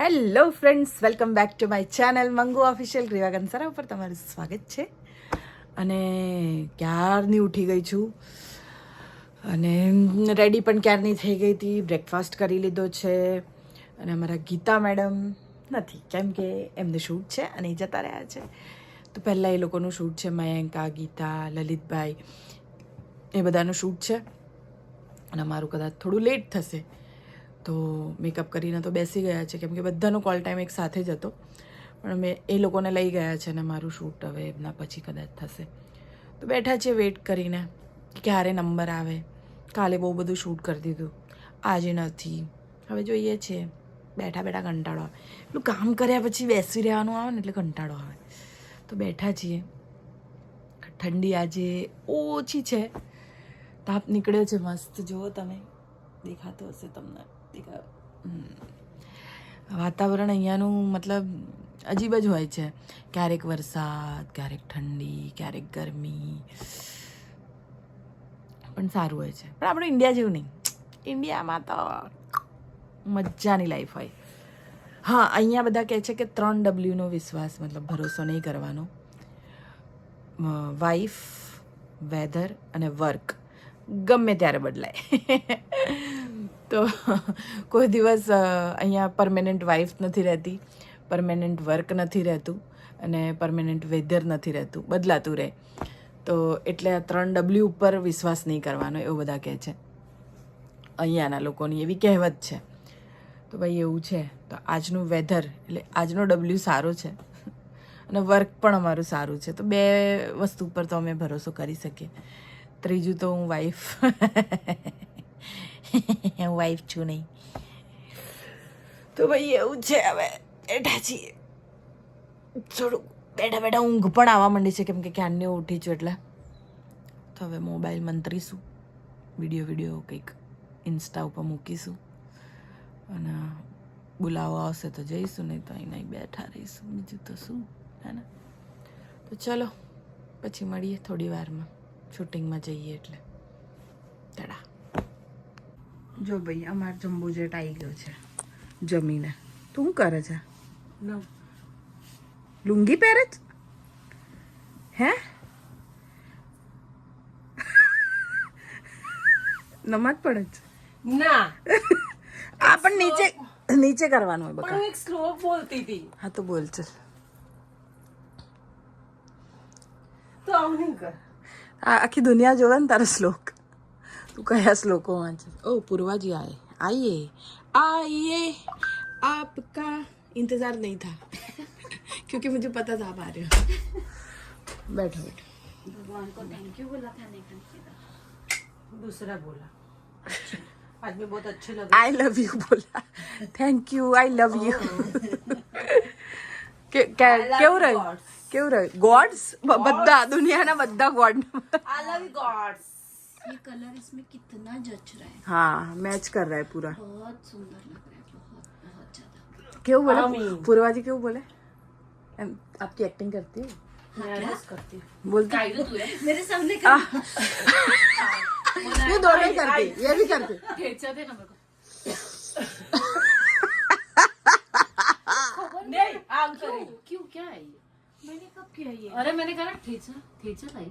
Hello friends welcome back to my channel Mangu official Griva Kansara ઉપર તમારું સ્વાગત છે. અને ક્યારની ઉઠી ગઈ છું? અને રેડી પણ ક્યારની થઈ ગઈ હતી? બ્રેકફાસ્ટ કરી લીધો છે. અને અમારા ગીતા મેડમ નથી. કેમ કે એમને શૂટ છે અને એ જતા રહ્યા છે. તો પહેલાં એ લોકોનું શૂટ છે. મયંકા, ગીતા, લલિતભાઈ. એ બધાનું શૂટ છે. અને અમારું કદાચ થોડું લેટ થશે. તો મેકઅપ કરીને તો બેસી ગયા છે, કેમ કે બધાનો કોલ ટાઈમ એક સાથે જ હતો. પણ મેં એ લોકોને લઈ ગયા છે ને મારું શૂટ હવે, એમના પછી કદાચ થશે. તો બેઠા છે વેઇટ કરીને ક્યારે નંબર આવે. કાલે બહુ બધું શૂટ કરી દીધું. આજે નથી. હવે જોઈએ છીએ બેઠા બેઠા કંટાળો આવે. એટલું કામ કર્યા પછી બેસી રહેવાનું આવે ને એટલે કંટાળો આવે. તો બેઠા છીએ. ઠંડી આજે ઓછી છે. તાપ નીકળ્યો છે મસ્ત. જુઓ તમે. દેખાતો હશે તમને. વાતાવરણ અહીંયાનું મતલબ અજીબ જ હોય છે. ક્યારેક વરસાદ, ક્યારેક ઠંડી, ક્યારેક ગરમી. પણ સારું હોય છે. પણ આપણે ઇન્ડિયા જેવું નહીં. ઇન્ડિયામાં તો મજાની લાઈફ હોય. હા, અહીંયા બધા કહે છે કે ત્રણ ડબલ્યુનો વિશ્વાસ, મતલબ ભરોસો નહીં કરવાનો. વાઈફ વેધર અને વર્ક ગમે ત્યારે બદલાય. તો કોઈ દિવસ અહીંયા પરમેનન્ટ વાઈફ નથી રહેતી પરમેનન્ટ વર્ક નથી રહેતું અને પરમેનન્ટ વેધર નથી રહેતું, બદલાતું રહે. તો એટલે આ ત્રણ ડબલ્યુ ઉપર વિશ્વાસ નહીં કરવાનો, એવું બધા કહે છે. અહીંયાના લોકોની એવી કહેવત છે. તો ભાઈ એવું છે. તો આજનું વેધર એટલે આજનો ડબલ્યુ સારો છે. અને વર્ક પણ અમારું સારું છે. તો બે વસ્તુ ઉપર તો અમે ભરોસો કરી શકીએ. ત્રીજું તો હું વાઈફ હું વાઈફ છું નહીં. તો ભાઈ એવું છે હવે. બેઠા છીએ થોડુંક બેઠા બેઠા ઊંઘ પણ આવવા માંડી છે કેમ કે ક્યારની ઉઠી છું એટલે. તો હવે મોબાઈલ મંતરીશું વીડિયો વીડિયો કંઈક ઇન્સ્ટા ઉપર મૂકીશું અને બોલાવો આવશે તો જઈશું, નહીં તો અહીં નહીં બેઠા રહીશું. બીજું તો શું? હે ને? તો ચલો, પછી મળીએ થોડી વારમાં. શૂટિંગમાં જઈએ એટલે. તડા જો ભાઈ અમાર જમ્બો જેટ આવી ગયો છે જમીને. તું શું કરે છે? લુંગી પહેરે જ હે? નમાજ પડે છે? ના. આ પણ નીચે નીચે કરવાનું હોય બકા. એક શ્લોક બોલતી હતી. હા તો બોલ ચલ. તો આવું નહીં કર. આ આખી દુનિયા જોવે ને તારો શ્લોક. तू કયા શ્લોકો વાંચે ओ पूर्वा जी आए। आइए। आइए। आपका इंतज़ार नहीं था क्योंकि मुझे पता था आप आ रहे हो। बैठो बैठो। भगवान को थैंक यू बोला था खाने दूसरा बोला। आज मैं बहुत अच्छे लगे आई लव यू बोला। Thank you I love you क्यों रहे? કેવું રહ્યું ગોડ્સ બધા દુનિયાના બધા ગોડ આઈ લવ ગોડ્સ ये कलर इसमें कितना जच रहा है। हाँ मैच कर रहा है पूरा। बहुत सुंदर लग रहा है बहुत बहुत ज़्यादा। क्यों बोले? आमीन। पूर्वाजी क्यों बोले? आपकी एक्टिंग करती है? मैं ऐसे करती हूँ। बोलती मेरे सामने ये दोनों ही करती ये भी करती नहीं क्यों क्या है ये? मैंने कब किया ये? अरे मैंने कहा ना ठेचा ठेचा भाई।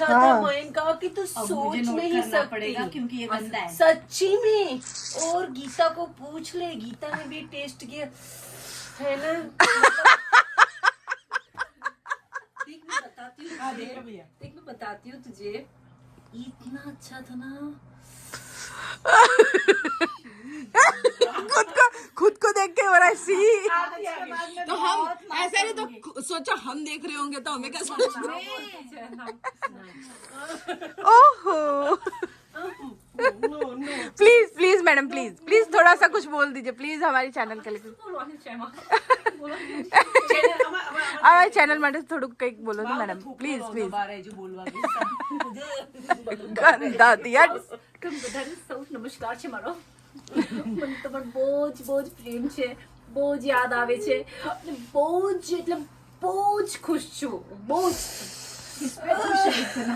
अच्छा हाँ। था। मयंका कि तू सोच में ही नहीं पड़ेगा सकती। क्योंकि ये गंदा है। सच्ची में? और गीता को पूछ ले। गीता ने भी टेस्ट किया। है ना? देख मैं बताती हूँ हाँ, देख भैया। देख मैं बताती हूँ तुझे। इतना अच्छा था ना। खुद को खुद को देख के हो रहा है सी आगे, आगे। तो हम ऐसा नहीं तो सोचो हम देख रहे होंगे तो हमें क्या समझ ओहो no, no. please please madam please please please थोड़ा सा कुछ बोल दीजिए प्लीज हमारी चैनल के लिए બોલવાની છે એમાં અમારી ચેનલ માટે થોડુંક કંઈક બોલો ને મેડમ પ્લીઝ પ્લીઝ બારે જો બોલવા ગંદા દિયા તો બધાને સૌ નમસ્કાર છે મારો મને તમારો બહુ જ બહુ જ પ્રેમ છે બહુ જ યાદ આવે છે અને બહુ જ એટલે બહુ જ ખુશ છું બહુ જ इस पे खुश है इतना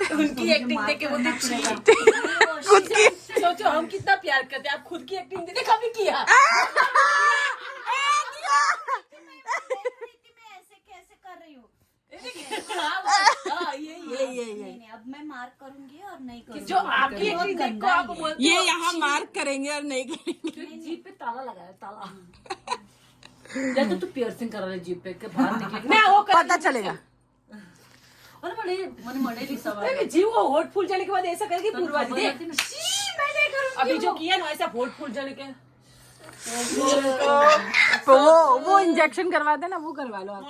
उनकी एक्टिंग देख के बोलते खुद की सोचो हम कितना प्यार करते हैं आप खुद की एक्टिंग देने कभी किया। जो आपकी एक्टिंग आप ये। यहाँ मार्क करेंगे और नहीं करेंगे। जीप पे ताला लगाया ताला। या तो तू पियर्सिंग करा रहे जीप पे के बाहर निकले पता चलेगा। और मैंने लिखा हुआ है जी वो फूल जाने के बाद ऐसा करके पूर्वा जी अभी जो किया ना ऐसा होठ फूल जाने के। तो वो वो इंजेक्शन करवा देना वो करवा लो आप।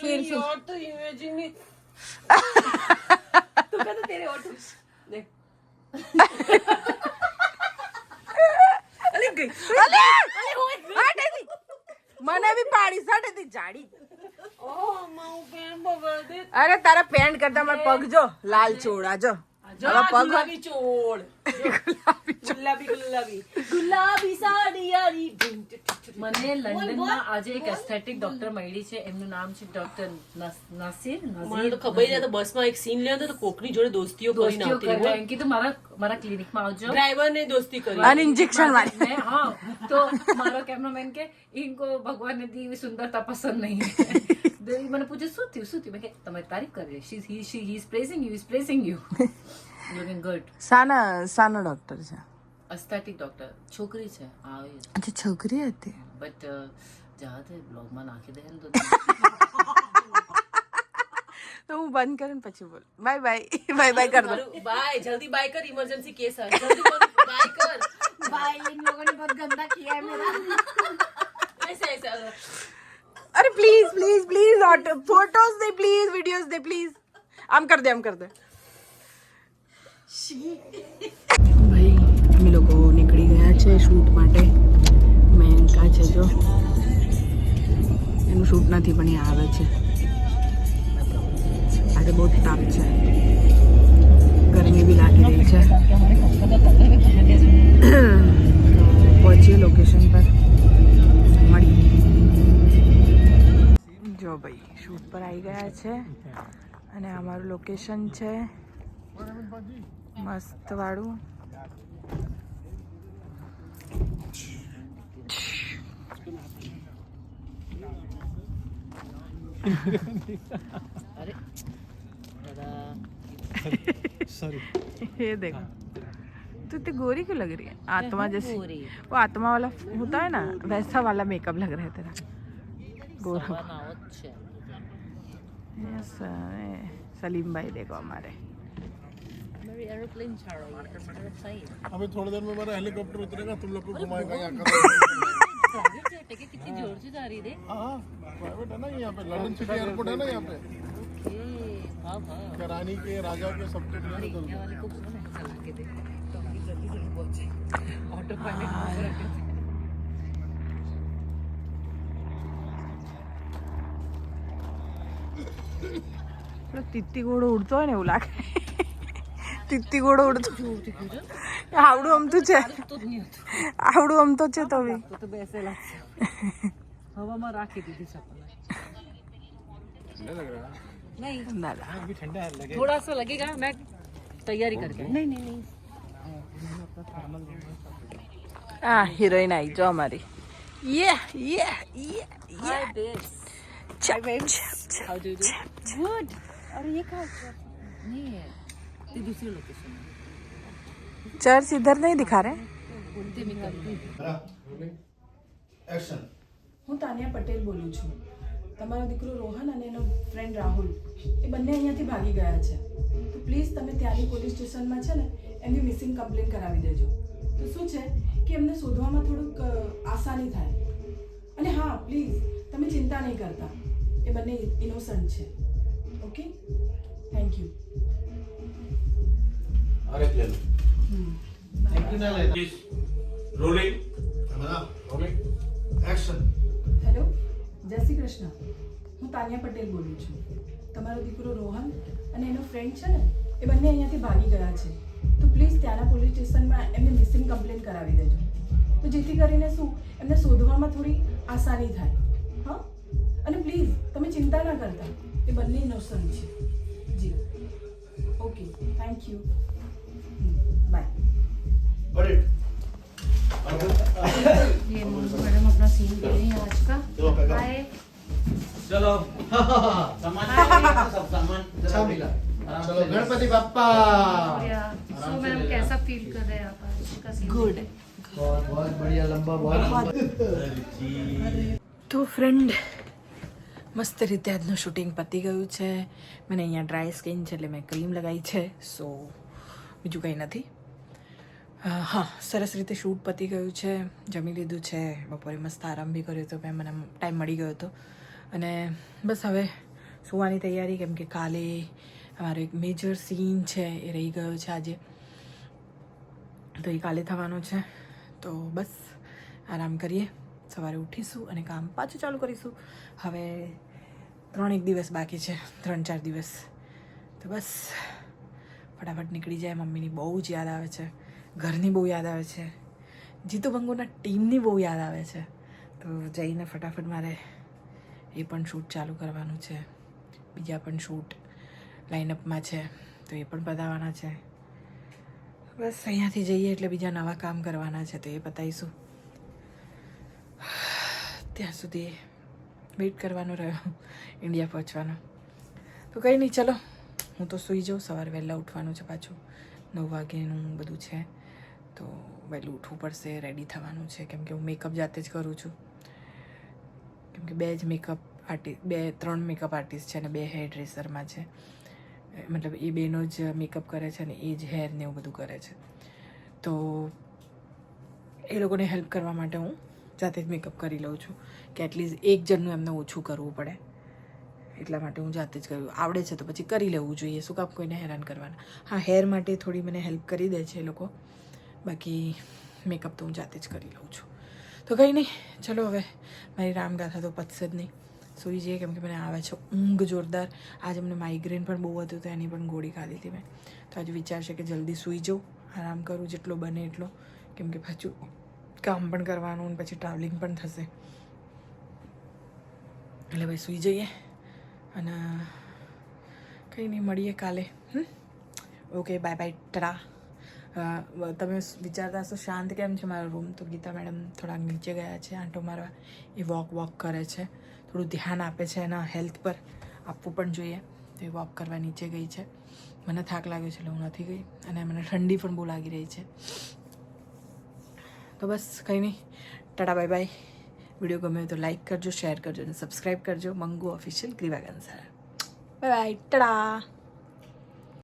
फिर तो इमेजिन तू तेरे होठ देख। अरे गई। अरे अरे हट भी पाड़ी सट दी जाड़ी। અરે તારા પેન્ટ કરતા મારા પગ જો લાલ ચોળા જો. આજે એક ડોક્ટર મળી છે. એમનું નામ છે ખબર છે તો બસમાં એક સીન લેતો તો કોકની જોડે દોસ્તીઓ કરી નાખતી એમ મારા મારા ક્લિનિકમાં આવજો. ડ્રાઈવરને દોસ્તી કરી. હા તો મારો ભગવાન ને દી સુંદરતા પસંદ નહીં. पसंद नहीं है तो मैंने पूछा શું થયું શું થયું મેં કે તમારી તારીફ કરી she he she he is praising you is praising you looking good Sana સાનો doctor છે એસ્થેટિક ડોક્ટર છોકરી છે આવે અચ્છા છોકરી હતી બટ જવા દે બ્લોગમાં નાખી દે ને તો તો હું બંધ કરીને પછી બોલ બાય બાય બાય બાય કર દો मारू बाय जल्दी बाय कर इमरजेंसी केस है जल्दी बाय कर भाई इन लोगों ने बहुत गंदा किया है मेरा ऐसे ऐसे અરે પ્લીઝ પ્લીઝ પ્લીઝ ફોટોઝ દે પ્લીઝ વિડીયોઝ દે પ્લીઝ આમ કર દે આમ કર દે ભાઈ અમે લોકો નીકળી ગયા છે શૂટ માટે. મેનકા છે જો. એનું શૂટ નથી પણ એ આવે છે. આજે બહુ તાપ છે. ગરમી બી લાગી રહી છે. પહોંચીએ લોકેશન પર. જો ભાઈ શૂટ પર આવી ગયા છે અને અમારું લોકેશન છે મસ્ત વાળું ये देखो तू इतनी गोरी क्यों लग रही है आत्मा जैसी वो आत्मा वाला होता है ना वैसा वाला मेकअप लग रहा है तेरा गोरा सलीम भाई देखो हमारे अभी थोड़ी देर में मेरा हेलीकॉप्टर उतरेगा तुम लोग को घुमाएगा यहाँ का कितनी ज़ोर से जा रही हाँ प्राइवेट है ना यहाँ पे लंदन सिटी एयरपोर्ट है ना यहाँ पे के राजा के सबके तो તિત્તી ઘોડો ઉડતો હોય ને એવું લાગે તિત્તી ઘોડો ઉડતો આવડું અમતું છે તો જ નહીં હતું આવડું અમતો છે તો બી તો તો બેસેલા જ છે હવામાં રાખી દીધી છે નહીં દાદા थोड़ा सा लगेगा मैं तैयारी करके नहीं नहीं नहीं હા હિરોઈન આવી જો અમારી યે યે યે हाय babes ચપ ચપ how do you good अरे ये कहाँ है? नहीं है ये दूसरी लोकेशन है चर्च इधर नहीं दिखा रहे बोलते में कभी एक्शन હું તાનિયા પટેલ બોલું છું તમારો દીકરો રોહન અને એનો ફ્રેન્ડ રાહુલ એ બંને અહીંયાથી ભાગી ગયા છે તો પ્લીઝ તમે ત્યાંની પોલીસ સ્ટેશનમાં છે ને એમની મિસિંગ કમ્પ્લેન કરાવી દેજો તો શું છે કે એમને શોધવામાં થોડુંક અ, આસાની થાય અને હા પ્લીઝ તમે ચિંતા નહીં કરતા એ બંને ઇનોસન્ટ છે ઓકે થેન્ક યુ અરે લે થેન્ક યુ ના લે rolling camera rolling action hello Jai Shri Krishna હું તાનિયા પટેલ બોલું છું. તમારો દીકરો રોહન અને એનો ફ્રેન્ડ છે ને એ બંને અહીંયાથી ભાગી ગયા છે. તો પ્લીઝ ત્યાંના પોલીસ સ્ટેશનમાં એમને મિસિંગ કમ્પ્લેન કરાવી દેજો. તો જેથી કરીને શું એમને શોધવામાં થોડી આસાની થાય. હા? અને પ્લીઝ તમે ચિંતા ના કરતા. એ બંને ઇનોસન્ટ છે જી ઓકે થેન્ક યુ બાય ये मैडम अपना सीन दे रही हैं आज का हाय ચલો अच्छा मिला चलो गणपति बाप्पा या सो मैडम कैसा फील कर रहे हैं आप आज का सीन ગુડ बहुत बहुत बढ़िया लंबा बहुत તો ફ્રેન્ડ મસ્ત રીતે આજનું શૂટિંગ પતી ગયું છે. મને અહીંયા ડ્રાય સ્કિન છે એટલે મેં ક્રીમ લગાવી છે. સો બીજું કંઈ નથી. હા, સરસ રીતે શૂટ પતી ગયું છે. જમી લીધું છે. બપોરે મસ્ત આરામ બી કર્યો હતો. મેં, મને ટાઈમ મળી ગયો હતો. અને બસ હવે સુવાની તૈયારી, કેમ કે કાલે અમારો એક મેજર સીન છે. એ રહી ગયો છે આજે. તો એ કાલે થવાનો છે. તો બસ, આરામ કરીએ. સવારે ઉઠીશું અને કામ પાછું ચાલુ કરીશું. હવે ત્રણ એક દિવસ બાકી છે, ત્રણ ચાર દિવસ. તો બસ, ફટાફટ નીકળી જાય. મમ્મીની બહુ જ યાદ આવે છે. ઘરની બહુ યાદ આવે છે. જીતુ ભંગુના ટીમની બહુ યાદ આવે છે. તો જઈને ફટાફટ મારે એ પણ શૂટ ચાલુ કરવાનું છે. બીજા પણ શૂટ લાઇનઅપમાં છે. તો એ પણ પતાવવાના છે. બસ અહીંયાથી જઈએ એટલે બીજા નવા કામ કરવાના છે. તો એ પતાવીશું ત્યાં સુધી વેઇટ કરવાનો રહ્યો ઇન્ડિયા પહોંચવાનો. તો કંઈ નહીં, ચલો. હું તો સૂઈ જાઉં, સવારે વહેલા ઉઠવાનું છે પાછું. નવ વાગ્યાનું બધું છે. તો વહેલું ઉઠવું પડશે રેડી થવાનું છે. કેમ કે હું મેકઅપ જાતે જ કરું છું. કેમ કે બે જ મેકઅપ આર્ટિસ્ટ બે, ત્રણ મેકઅપ આર્ટિસ્ટ છે અને બે હેર ડ્રેસરમાં છે મતલબ એ બેનો જ મેકઅપ કરે છે અને એ જ હેર ને એવું બધું કરે છે. તો એ લોકોને હેલ્પ કરવા માટે હું જાતે જ મેકઅપ કરી લઉં છું કે એટલીસ્ટ એક જણનું એમને ઓછું કરવું પડે. એટલા માટે હું જાતે જ કર્યું આવડે છે તો પછી કરી લેવું જોઈએ. શું કામ કોઈને હેરાન કરવાના? હા હેર માટે થોડી મને હેલ્પ કરી દે છે એ લોકો. બાકી મેકઅપ તો હું જાતે જ કરી લઉં છું. તો કંઈ નહીં. ચલો હવે, મારી રામગાથા તો પતશે જ નહીં. સૂઈ જઈએ કેમ કે મને આવે છે ઊંઘ જોરદાર. આજે મને માઇગ્રેન પણ બહુ હતું તો એની પણ ગોળી ખાધી હતી મેં. તો આજે વિચાર છે કે જલ્દી સૂઈ જાઉં. આરામ કરું, જેટલો બને એટલો. કેમ કે પાછું કામ પણ કરવાનું અને પછી ટ્રાવેલિંગ પણ થશે. એટલે ભાઈ સૂઈ જઈએ અને કંઈ નહીં, મળીએ કાલે. ઓકે બાય બાય ટરા તમે વિચારતા હશો શાંત કેમ છે મારો રૂમ તો ગીતા મેડમ થોડાક નીચે ગયા છે, આંટો મારવા. એ વોક વોક કરે છે. થોડું ધ્યાન આપે છે એના હેલ્થ પર. આપવું પણ જોઈએ. તો એ વોક કરવા નીચે ગઈ છે. મને થાક લાગ્યો છે એટલે હું નથી ગઈ. અને મને ઠંડી પણ બહુ લાગી રહી છે. તો બસ કંઈ નહીં. Tata, bye bye. વીડિયો ગમે તો લાઈક કરજો, શેર કરજો અને સબસ્ક્રાઈબ કરજો. Mangu official Griva Gansara bye bye. Tata.